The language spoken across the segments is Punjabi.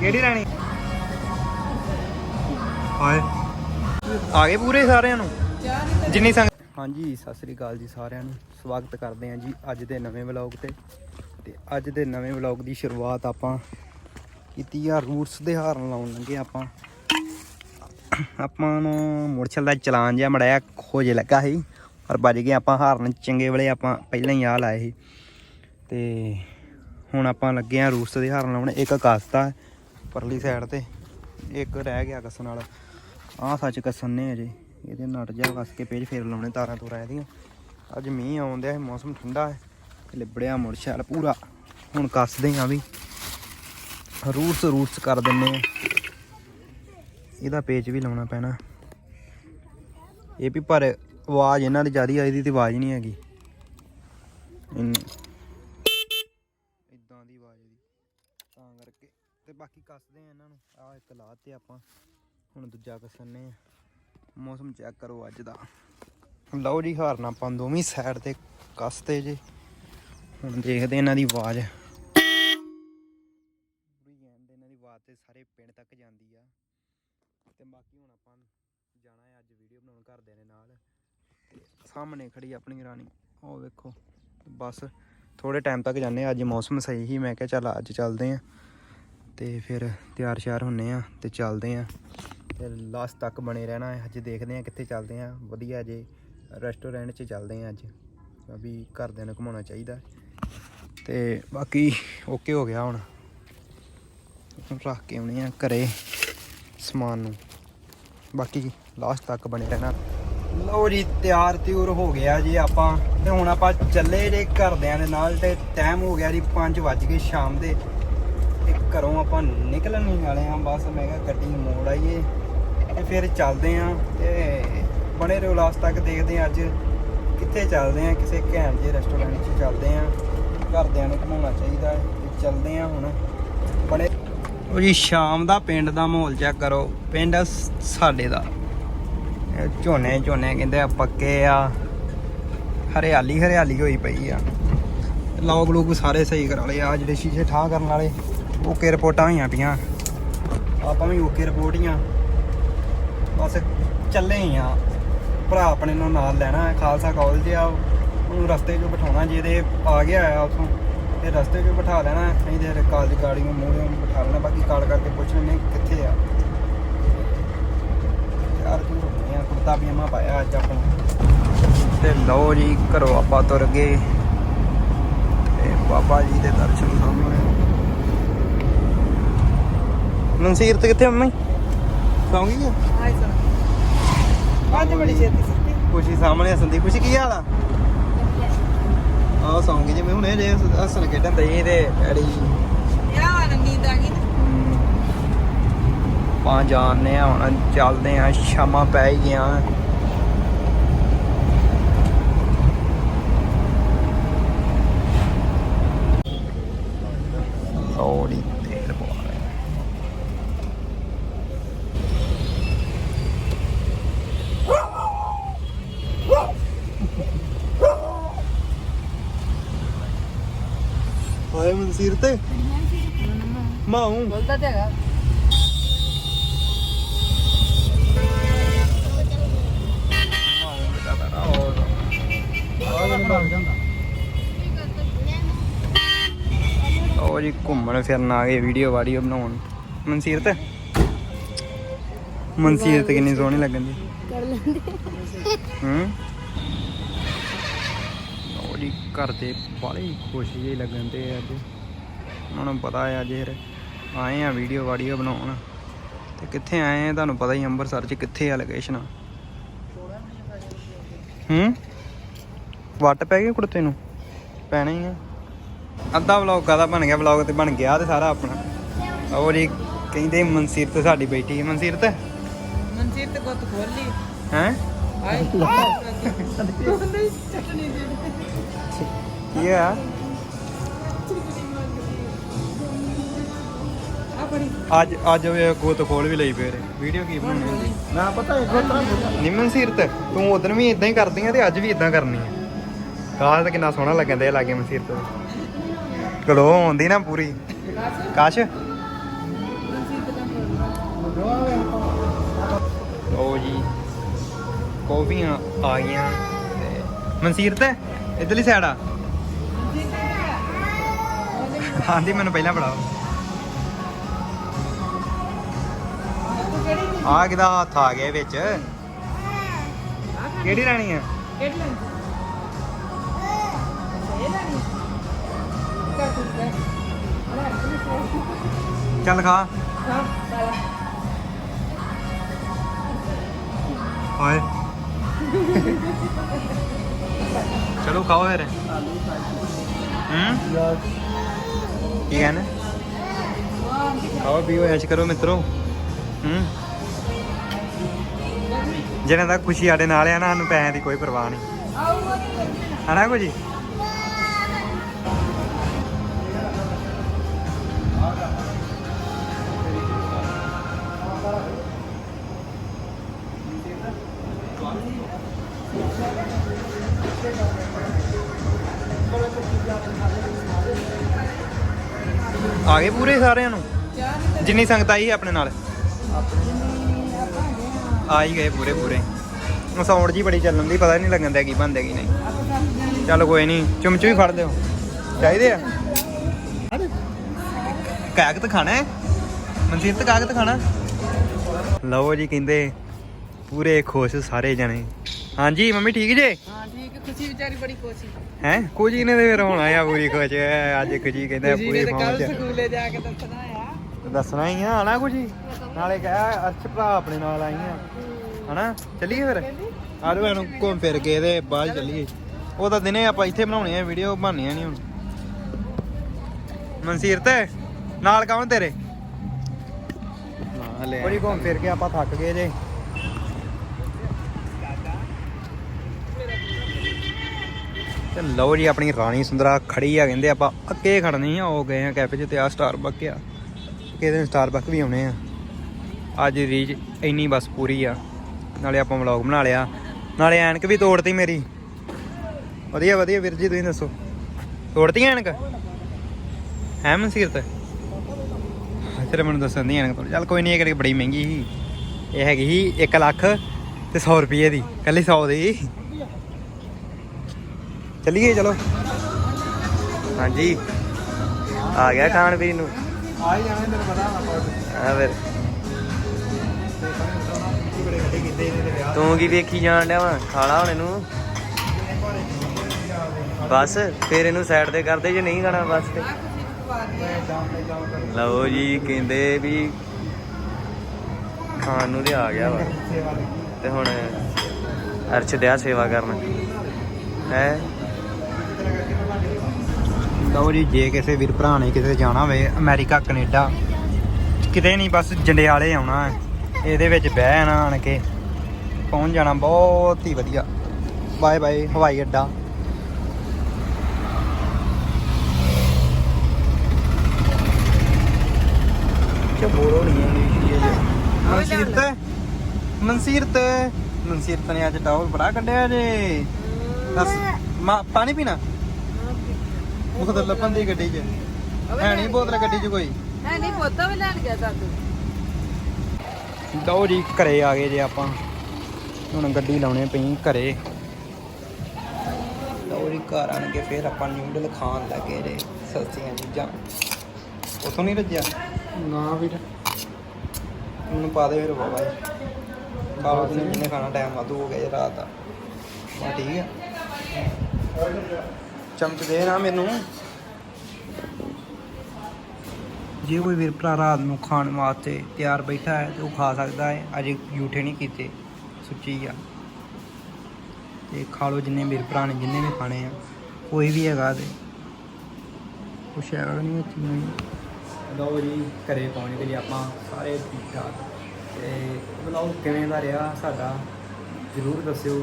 ਕਿਹੜੀ ਲੈਣੀ ਹਾਏ। ਆ ਗਏ ਪੂਰੇ ਸਾਰਿਆਂ ਨੂੰ? ਜਿੰਨੀ ਸੰਗ ਹਾਂਜੀ, ਸਤਿ ਸ੍ਰੀ ਅਕਾਲ ਜੀ ਸਾਰਿਆਂ ਨੂੰ। ਸਵਾਗਤ ਕਰਦੇ ਹਾਂ ਜੀ ਅੱਜ ਦੇ ਨਵੇਂ ਵਲੌਗ ਤੇ। ਤੇ ਅੱਜ ਦੇ ਨਵੇਂ ਵਲੌਗ ਦੀ ਸ਼ੁਰੂਆਤ ਆਪਾਂ ਕੀਤੀ ਆ ਰੂਟਸ ਦੇ ਹਾਰਨ ਲਾਉਣ ਲੱਗੇ ਆਪਾਂ। ਆਪਾਂ ਨੂੰ ਮੋਟਰਸਾਈਕਲ ਦਾ ਚਲਾਨ ਜਿਹਾ ਮੜਾਇਆ ਖੋਜੇ ਲੱਗਾ ਸੀ, ਪਰ ਵੱਜ ਗਏ ਆਪਾਂ ਹਾਰਨ। ਚੰਗੇ ਵੇਲੇ ਆਪਾਂ ਪਹਿਲਾਂ ਹੀ ਆ ਲਾਏ ਸੀ। ਤੇ ਹੁਣ ਆਪਾਂ ਲੱਗੇ ਆ ਰੂਟਸ ਦੇ ਹਾਰਨ ਲਾਉਣ। ਇੱਕ ਕਾਸਤਾ ਪਰਲੀ ਸਾਈਡ ਤੇ। ਇੱਕ ਰਹਿ ਗਿਆ ਕੱਸਣ ਵਾਲਾ। ਆਹ ਸੱਚ ਕੱਸਣ ਨੇ ਅਜੇ ਇਹਦੇ ਨਟ ਜਾ ਕੱਸ ਕੇ ਪੇਜ ਫੇਰ ਲਾਉਣੇ ਤਾਰਾਂ ਤੂਰਾਂ ਇਹਦੀਆਂ। ਅੱਜ ਮੀਂਹ ਆਉਂਦਿਆ ਹੈ ਮੌਸਮ ਠੰਡਾ ਹੈ। ਲਿਬੜਿਆ ਮੁੜ ਮੋਟਰਸਾਈਕਲ ਪੂਰਾ। ਹੁਣ ਕੱਸਦੇ ਆ ਵੀ। ਰੂਟਸ ਰੂਟਸ ਕਰ ਦਿੰਨੇ ਆ ਇਹਦਾ ਪੇਚ ਵੀ ਲਾਉਣਾ ਪੈਣਾ। ਇਹ ਵੀ ਪਰ ਆਵਾਜ਼ ਇਹਨਾਂ ਦੀ ਜਿਆਦੀ ਆਈ ਦੀ ਤੇ ਆਵਾਜ਼ ਨਹੀਂ ਹੈਗੀ। ਇੰਨੀ। ਇਦਾਂ ਦੀ ਆਵਾਜ਼ ਦੀ ਤਾਂ ਕਰਕੇ। ਤੇ ਬਾਕੀ ਕੱਸਦੇ ਆ ਇਹਨਾਂ ਨੂੰ। ਆ ਇੱਕ ਲਾ ਤੇ ਆਪਾਂ। ਹੁਣ ਦੂਜਾ ਕੱਸਣੇ ਆ। ਮੌਸਮ ਚੈੱਕ ਕਰੋ ਅੱਜ ਦਾ। ਲਓ ਜੀ, ਹਾਰਨਾ ਆਪਾਂ ਦੋਵੇਂ ਸਾਈਡ ਤੇ ਕੱਸਤੇ ਜੇ। ਹੁਣ ਦੇਖਦੇ ਇਹਨਾਂ ਦੀ ਆਵਾਜ਼। ਪੂਰੀ ਜਾਂਦੇ ਇਹਨਾਂ ਦੀ ਆਵਾਜ਼ ਤੇ ਸਾਰੇ ਪਿੰਡ ਤੱਕ ਜਾਂਦੀ ਆ। ਤੇ ਬਾਕੀ ਹੁਣ ਆਪਾਂ ਜਾਣਾ ਹੈ ਅੱਜ ਵੀਡੀਓ ਬਣਾਉਣ ਘਰਦਿਆਂ ਦੇ ਨਾਲ। ਸਾਹਮਣੇ ਖੜੀ ਆਪਣੀ ਰਾਣੀ। ਉਹ ਵੇਖੋ, ਬਸ ਥੋੜੇ ਟਾਈਮ ਤੱਕ ਜਾਂਦੇ ਅੱਜ ਮੌਸਮ ਸਹੀ ਹੀ ਮੈਂ ਕਿਹਾ ਚੱਲ ਅੱਜ ਚੱਲਦੇ ਆ। ਤੇ ਫਿਰ ਤਿਆਰ ਸ਼ਿਆਰ ਹੁੰਨੇ ਆ ਤੇ ਚੱਲਦੇ ਆ। ਤੇ ਲਾਸਟ ਤੱਕ ਬਣੇ ਰਹਿਣਾ ਹੈ, ਅੱਜ ਦੇਖਦੇ ਆ ਕਿੱਥੇ ਚੱਲਦੇ ਆ। ਵਧੀਆ ਜੇ ਰੈਸਟੋਰੈਂਟ 'ਚ ਚੱਲਦੇ ਆ ਅੱਜ। ਵੀ ਘਰਦਿਆਂ ਨੂੰ ਘੁਮਾਉਣਾ ਚਾਹੀਦਾ। ਤੇ ਬਾਕੀ ਓਕੇ ਹੋ ਗਿਆ ਹੁਣ। ਰੱਖ ਕੇ ਆਉਣੇ ਆ ਘਰੇ ਸਮਾਨ ਨੂੰ। ਬਾਕੀ ਲਾਸਟ ਤੱਕ ਬਣੇ ਰਹਿਣਾ। ਲਓ ਜੀ, ਤਿਆਰ ਤਿਉਰ ਹੋ ਗਿਆ ਜੀ ਆਪਾਂ। ਤੇ ਹੁਣ ਆਪਾਂ ਚੱਲੇ ਜੇ ਘਰਦਿਆਂ ਦੇ ਨਾਲ ਤੇ ਟਾਈਮ ਹੋ ਗਿਆ ਜੀ 5 ਵੱਜ ਗਏ ਸ਼ਾਮ ਦੇ। ਘਰੋਂ ਆਪਾਂ ਨਿਕਲਣ ਹੀ ਵਾਲੇ ਆ ਬਸ ਮੈਂ ਕਿਹਾ ਗੱਡੀ ਮੋੜ ਆਈਏ ਤੇ ਫਿਰ ਚੱਲਦੇ ਆ ਤੇ ਬਣੇ ਰਹੋ ਲਾਸਟ ਤੱਕ ਦੇਖਦੇ ਆ ਅੱਜ ਕਿੱਥੇ ਚੱਲਦੇ ਆ ਕਿਸੇ ਘੈਂਟ ਜਿਹੇ ਰੈਸਟੋਰੈਂਟ 'ਚ ਚੱਲਦੇ ਆ ਘਰਦਿਆਂ ਨੂੰ ਘੁਮਾਉਣਾ ਚਾਹੀਦਾ ਹੈ ਤੇ ਚੱਲਦੇ ਆ ਹੁਣ। ਬਣੇ ਉਹ ਜੀ ਸ਼ਾਮ ਦਾ ਪਿੰਡ ਦਾ ਮਾਹੌਲ ਚੈੱਕ ਕਰੋ, ਪਿੰਡ ਸ- ਸਾਡੇ ਦਾ। ਝੋਨੇ ਝੋਨੇ ਕਹਿੰਦੇ ਆ, ਪੱਕੇ ਆ। ਹਰਿਆਲੀ ਹਰਿਆਲੀ ਹੋਈ ਪਈ ਆ। ਲੋਕ ਲੋਕ ਸਾਰੇ ਸਹੀ ਕਰਾ ਲਏ ਆ, ਜਿਹੜੇ ਸ਼ੀਸ਼ੇ ਠਾਹ ਕਰਨ ਵਾਲੇ। ਓਕੇ ਰਿਪੋਰਟਾਂ ਹੋਈਆਂ ਪਈਆਂ। ਆਪਾਂ ਵੀ ਓਕੇ ਰਿਪੋਰਟ ਹੀ ਆ। ਬਸ ਚੱਲੇ ਹੀ ਆ। ਭਰਾ ਆਪਣੇ ਨੂੰ ਨਾਲ ਲੈਣਾ ਹੈ, ਖਾਲਸਾ ਕਾਲਜ ਆ, ਉਹਨੂੰ ਰਸਤੇ 'ਚੋਂ ਬਿਠਾਉਣਾ ਜਿਹਦੇ ਆ ਗਿਆ ਆ ਉਥੋਂ। ਤੇ ਰਸਤੇ 'ਚ ਬਿਠਾ ਲੈਣਾ ਨਹੀਂ ਤੇ ਕਾਲਜ ਗਾੜੀ ਨੂੰ ਮੂਹਰੇ ਉਹਨੂੰ ਬਿਠਾ ਲੈਣਾ, ਬਾਕੀ ਕਾਲ ਕਰਕੇ ਪੁੱਛ ਲੈਣੇ ਕਿੱਥੇ ਆ। ਯਾਰ ਤੂੰ ਰੁਕਨੇ ਆ, ਕੁੜਤਾ ਪਜਾਮਾ ਪਾਇਆ ਅੱਜ ਆਪਾਂ। ਤੇ ਲਓ ਜੀ, ਘਰੋਂ ਆਪਾਂ ਤੁਰ ਗਏ। ਤੇ ਬਾਬਾ ਜੀ ਦੇ ਦਰਸ਼ਨ ਸਾਹਮਣੇ। ਮਨਸੀਰ ਤੇ ਕਿੱਥੇ ਮੰਮੀ? ਸੌਂ ਗਈ ਆ? ਹਾਏ ਸਰ ਅੱਜ ਬੜੀ ਛੇਤੀ ਸੁੱਤੀ। ਖੁਸ਼ੀ ਸਾਹਮਣੇ ਸੰਦੀ ਖੁਸ਼ੀ ਕੀ ਹਾਲ ਆ? ਆਹ ਸੌਂ ਗਈ ਜਿਵੇਂ ਹੁਣੇ ਜੇ ਹੱਸਣ ਖੇਡਣ ਦਈ ਤੇ ਡੈਡੀ ਯਾਰ ਨੀਂਦ ਆ ਗਈ। ਪਾ ਜਾਣਦੇ ਆ ਹੁਣ ਚੱਲਦੇ ਆ ਸ਼ਾਮਾਂ ਪੈ ਹੀ ਗਿਆ ਥੋੜੀ ਦੇਰ ਬਾਅਦ ਮਨਸੀਰ ਤੇ? ਮਾਉਂ ਬੋਲਦਾ ਤੇ ਹੈਗਾ। ਉਹ ਜੀ ਘੁੰਮਣ ਫਿਰਨ ਆ ਗਏ ਵੀਡੀਓ ਵਾਡੀਓ ਬਣਾਉਣ। ਮਨਸੀਰਤ ਮਨਸੀਰਤ ਕਿੰਨੀ ਸੋਹਣੀ ਲੱਗਣ ਦੀ ਕਰ ਲੈਂਦੇ। ਹੂੰ? ਉਹ ਜੀ ਘਰ ਦੇ ਬਾਲੇ ਖੁਸ਼ ਜਿਹੇ ਲੱਗਣ ਤੇ ਅੱਜ। ਉਹਨਾਂ ਨੂੰ ਪਤਾ ਅੱਜ ਫਿਰ ਆਏ ਆ ਵੀਡੀਓ ਵਾਡੀਓ ਬਣਾਉਣ। ਤੇ ਕਿੱਥੇ ਆਏ ਆ ਤੁਹਾਨੂੰ ਪਤਾ ਹੀ ਅੰਮ੍ਰਿਤਸਰ ਚ ਕਿੱਥੇ ਆ ਲੋਕੇਸ਼ਨ ਹੂੰ? ਵੱਟ ਪੈ ਗਈ ਕੁੜਤੇ ਨੂੰ? ਪੈਣਾ ਹੀ ਆ। ਅੱਧਾ ਵਲੌਗ ਕਾਦਾ ਬਣ ਗਿਆ ਵਲੌਗ ਤੇ ਬਣ ਗਿਆ ਤੇ ਸਾਰਾ ਆਪਣਾ। ਉਹ ਜੀ ਕਹਿੰਦੇ ਮਨਸੀਰ ਤੇ ਸਾਡੀ ਬੈਠੀ ਹੈ ਮਨਸੀਰ ਤੇ? ਮਨਜੀਤ ਤੇ ਗੁੱਤ ਖੋਲ ਲਈ। ਹੈ? ਨਹੀਂ ਚਟਨੀ ਦੇ ਅੱਜ ਅੱਜ ਉਹ ਗੋਤ ਖੋਲ ਵੀ ਲਈ ਫੇਰ। ਵੀਡੀਓ ਕੀ ਬਣਾਉਣੀ ਹੁੰਦੀ? ਨਾ ਪਤਾ ਇਹ ਗੋਤਰਾ ਨਿਮਨ ਸੀਰਤ ਤੂੰ ਉਦੋਂ ਵੀ ਇਦਾਂ ਹੀ ਕਰਦੀ ਆ ਤੇ ਅੱਜ ਵੀ ਇਦਾਂ ਕਰਨੀ ਆ। ਕਾਹ ਤਾਂ ਕਿੰਨਾ ਸੋਹਣਾ ਲੱਗਣ ਦੇ ਲਾਗੇ ਮਨਸੀਰਤ ਗਲੋ ਆਉਂਦੀ ਨਾ ਪੂਰੀ। ਕਾਸ਼? ਲਓ ਜੀ ਕੌਫੀਆਂ ਆ ਗਈਆਂ ਤੇ ਮਨਸੀਰ ਤੇ ਇਧਰਲੀ ਸਾਈਡ ਆ। ਹਾਂਜੀ ਮੈਨੂੰ ਪਹਿਲਾਂ ਫੜਾਓ। ਆ ਕਿਦਾ ਹੱਥ ਆ ਗਿਆ ਵਿੱਚ? ਕਿਹੜੀ ਲੈਣੀ ਆ? ਕਿਹੜੀ ਲੈਣੀ? ਇਹ ਲੈਣੀ ਚੱਲ ਠੀਕ ਹੈ ਚੱਲ ਖਾ। ਹਾਏ ਚਲੋ ਖਾਓ ਫਿਰ। ਹੂੰ? ਕੀ ਕਹਿੰਦੇ ਖਾਓ ਪੀਓ ਐਸ਼ ਕਰੋ ਮਿੱਤਰੋ। ਹੂੰ? ਜਿਹਨਾਂ ਦਾ ਖੁਸ਼ੀ ਸਾਡੇ ਨਾਲ ਆ ਨਾ, ਸਾਨੂੰ ਪੈਸਿਆਂ ਦੀ ਕੋਈ ਪਰਵਾਹ ਨਹੀਂ। ਆਊਗਾ ਤੇ ਲੱਗਣਾ ਹਨਾ ਕੋ ਜੀ? ਆ ਗਏ ਪੂਰੇ ਸਾਰਿਆਂ ਨੂੰ? ਜਿੰਨੀ ਸੰਗਤ ਆਈ ਆਪਣੇ ਨਾਲ? ਨਹੀਂ ਆ ਹੀ ਗਏ ਪੂਰੇ ਪੂਰੇ। ਸਾਊਂਡ ਜੀ ਬੜੀ ਚੱਲਣ ਦੀ ਪਤਾ ਨਹੀਂ ਲੱਗਣ ਦਿਆ ਕੀ ਬੰਦੇ ਕੀ ਨਹੀਂ। ਚੱਲ ਕੋਈ ਨਹੀਂ ਚਮਚ ਵੀ ਫੜ ਲਿਓ। ਚਾਹੀਦੇ ਆ? ਕਾਗਤ ਖਾਣਾ ਹੈ? ਮਨਸੀਰ ਤੇ ਕਾਗਤ ਖਾਣਾ? ਲਓ ਜੀ ਕਹਿੰਦੇ ਪੂਰੇ ਖੁਸ਼ ਸਾਰੇ ਜਣੇ। ਹਾਂਜੀ ਮੰਮੀ ਠੀਕ ਜੇ? ਹਾਂ ਠੀਕ ਖੁਸ਼ੀ ਵਿਚਾਰੀ ਬੜੀ ਖੁਸ਼ੀ ਹੈ? ਕੁਝ ਨੇ ਤੇ ਫਿਰ ਹੋਣਾ ਆ ਪੂਰੀ ਖੁਸ਼। ਅੱਜ ਕੁਝ ਕਹਿੰਦੇ ਖੁਸ਼ੀ ਪੂਰੀ ਕੱਲ ਪਹੁੰਚ ਸਕੂਲੇ ਜਾ ਕੇ ਦੱਸਣਾ ਆ। ਦੱਸਣਾ ਹੀ ਆ ਆਣਾ ਕੁਝ ਨਾਲੇ ਕਹਿਆ ਅਰਸ਼ ਭਰਾ ਆਪਣੇ ਨਾਲ ਆਈ ਆ। ਹਨਾ? ਚੱਲੀਏ ਫਿਰ? ਆ ਜਾਓ ਇਹਨੂੰ ਘੁੰਮ ਫਿਰ ਕੇ ਤੇ ਬਾਅਦ ਚੱਲੀਏ। ਉਹ ਤਾਂ ਦਿਨੇ ਆਪਾਂ ਇੱਥੇ ਬਣਾਉਣੇ ਆ ਵੀਡੀਓ ਬਣਨੀਆਂ ਨਹੀਂ ਹੁਣ। ਮਨਸੀਰ ਤੇ ਨਾਲ ਕੌਣ ਤੇਰੇ? ਨਾ ਲੈ ਬੜੀ ਘੁੰਮ ਫਿਰ ਕੇ ਆਪਾਂ ਥੱਕ ਗਏ ਜੇ। ਤੇ ਲਓ ਜੀ ਆਪਣੀ ਰਾਣੀ ਸੁੰਦਰਾ ਖੜੀ ਆ ਕਹਿੰਦੇ ਆਪਾਂ ਅੱਗੇ ਖੜਨੀ ਆ। ਉਹ ਗਏ ਆ ਕੈਫੇ 'ਚ ਤੇ ਆ ਸਟਾਰਬਕ ਆ। ਕਿਸੇ ਦਿਨ ਸਟਾਰਬਕ ਵੀ ਆਉਣੇ ਆ। ਅੱਜ ਰੀਚ ਇੰਨੀ ਬਸ ਪੂਰੀ ਆ। ਨਾਲੇ ਆਪਾਂ ਵਲੌਗ ਬਣਾ ਲਿਆ। ਨਾਲੇ ਐਨਕ ਵੀ ਤੋੜਤੀ ਮੇਰੀ। ਵਧੀਆ ਵਧੀਆ ਵੀਰ ਜੀ ਤੁਸੀਂ ਦੱਸੋ। ਤੋੜਤੀ ਐਨਕ? ਹੈ ਮਨਸੀਰਤ? ਤੇਰੇ ਮੈਨੂੰ ਦੱਸਣ ਦੀ ਐਨਕ ਤੋੜ ਚੱਲ ਕੋਈ ਨਹੀਂ ਇਹ ਕਿਹੜੀ ਬੜੀ ਮਹਿੰਗੀ ਸੀ। ਇਹ ਹੈਗੀ ਸੀ 1 ਲੱਖ ਤੇ 100 ਰੁਪਏ ਦੀ। ਕੱਲੀ 100 ਦੀ। ਚੱਲੀਏ ਚਲੋ। ਹਾਂਜੀ। ਆ ਗਿਆ ਖਾਣ ਪੀਣ ਨੂੰ। ਆ ਹੀ ਜਾਣਾ ਤੈਨੂੰ ਪਤਾ ਨਾ ਆ ਫਿਰ। ਕੀਤੇ ਇਹਦੇ ਵਿਆਹ ਤੂੰ ਕੀ ਵੇਖੀ ਜਾਣ ਡਿਆ ਵਾ? ਖਾਣਾ ਹੁਣ ਇਹਨੂੰ। ਬਸ ਫਿਰ ਇਹਨੂੰ ਸਾਈਡ ਤੇ ਕਰਦੇ ਜੇ ਨਹੀਂ ਖਾਣਾ ਬਸ ਤੇ। ਲਓ ਜੀ ਕਹਿੰਦੇ ਵੀ ਖਾਣ ਨੂੰ ਤੇ ਆ ਗਿਆ ਵਾ। ਤੇ ਹੁਣ ਅਰਸ਼ ਦਿਆ ਸੇਵਾ ਕਰਨ। ਹੈ? ਲਓ ਜੀ ਜੇ ਕਿਸੇ ਵੀਰ ਭਰਾ ਨੇ ਕਿਤੇ ਜਾਣਾ ਹੋਵੇ ਅਮਰੀਕਾ ਕੈਨੇਡਾ ਕਿਤੇ ਨਹੀਂ ਬਸ ਜੰਡਿਆਲੇ ਆਉਣਾ ਇਹਦੇ ਵਿੱਚ ਬਹਿ ਜਾਣਾ ਆਣ ਕੇ। ਪਹੁੰਚ ਜਾਣਾ ਬਹੁਤ ਹੀ ਵਧੀਆ। ਬਾਏ ਬਾਏ ਹਵਾਈ ਅੱਡਾ। ਕਿ ਬੋਲੋ ਨਹੀਂ ਇੰਗਲਿਸ਼ ਮਨਸੀਰਤ ਮਨਸੀਰਤ ਮਨਸੀਰਤ ਨੇ ਅੱਜ ਟਾਵਲ ਬੜਾ ਕੱਢਿਆ ਜੇ ਦੱਸ ਮਾ ਪਾਣੀ ਪੀਣਾ? ਉਹ ਤਾਂ ਲੱਭਣ ਦੀ ਗੱਡੀ 'ਚ। ਹੈ ਨਹੀਂ ਬੋਤਲ ਗੱਡੀ 'ਚ ਕੋਈ? ਹੈ ਨਹੀਂ ਪੋਤਾ ਵੀ ਲੈਣ ਗਿਆ ਦਾਦੂ ਲਓ ਜੀ ਘਰੇ ਆ ਗਏ ਜੇ ਆਪਾਂ। ਹੁਣ ਗੱਡੀ ਲਾਉਣੇ ਪਈ ਘਰੇ। ਲਓ ਜੀ ਘਰ ਆਣ ਕੇ ਫਿਰ ਆਪਾਂ ਨਿਊਡਲ ਖਾਣ ਲੱਗੇ ਜੇ ਸਸਤੀਆਂ ਚੀਜ਼ਾਂ। ਉਥੋਂ ਨਹੀਂ ਰੱਜਿਆ? ਨਾ ਵੀਰ। ਮੈਨੂੰ ਪਾ ਦੇ ਫਿਰ ਬਾਬਾ ਜੀ। ਲਓ ਤੁਸੀਂ ਜਿੰਨੇ ਖਾਣਾ ਟਾਈਮ ਵਾਧੂ ਹੋ ਗਿਆ ਜੀ ਰਾਤ ਦਾ। ਬਾ ਠੀਕ ਹੈ ਚਮਚ ਦੇ ਨਾ ਮੈਨੂੰ। ਜੇ ਕੋਈ ਵੀਰ ਭਰਾ ਰਾਤ ਨੂੰ ਖਾਣ ਵਾਸਤੇ ਤਿਆਰ ਬੈਠਾ ਹੈ ਤੇ ਉਹ ਖਾ ਸਕਦਾ ਹੈ। ਅਜੇ ਝੂਠੇ ਨਹੀਂ ਕੀਤੇ। ਸੁੱਚੀ ਆ। ਤੇ ਖਾ ਲਓ ਜਿੰਨੇ ਵੀਰ ਭਰਾ ਨੇ, ਜਿੰਨੇ ਵੀ ਖਾਣੇ ਆ। ਕੋਈ ਵੀ ਹੈਗਾ ਤੇ ਕੁਛ ਹੈਗਾ ਨਹੀਂ ਵਿੱਚ ਨਹੀਂ? ਲਓ ਜੀ, ਘਰੇ ਪਹੁੰਚ ਗਏ ਜੀ ਆਪਾਂ ਸਾਰੇ ਠੀਕ ਠਾਕ ਤੇ ਵਲੌਗ ਕਿਵੇਂ ਦਾ ਰਿਹਾ ਸਾਡਾ, ਜਰੂਰ ਦੱਸਿਓ।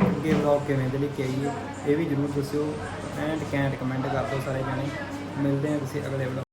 ਅੱਗੇ ਵਲੌਗ ਕਿਵੇਂ ਦੇ ਲਈ ਆਈਏ ਇਹ ਵੀ ਜਰੂਰ ਦੱਸਿਓ। ਐਂਡ ਕੈਂਟ ਕਮੈਂਟ ਕਰ ਦਿਓ ਸਾਰੇ ਜਾਣੇ। ਮਿਲਦੇ ਹਾਂ ਤੁਸੀਂ ਅਗਲੇ ਵਲੌਗ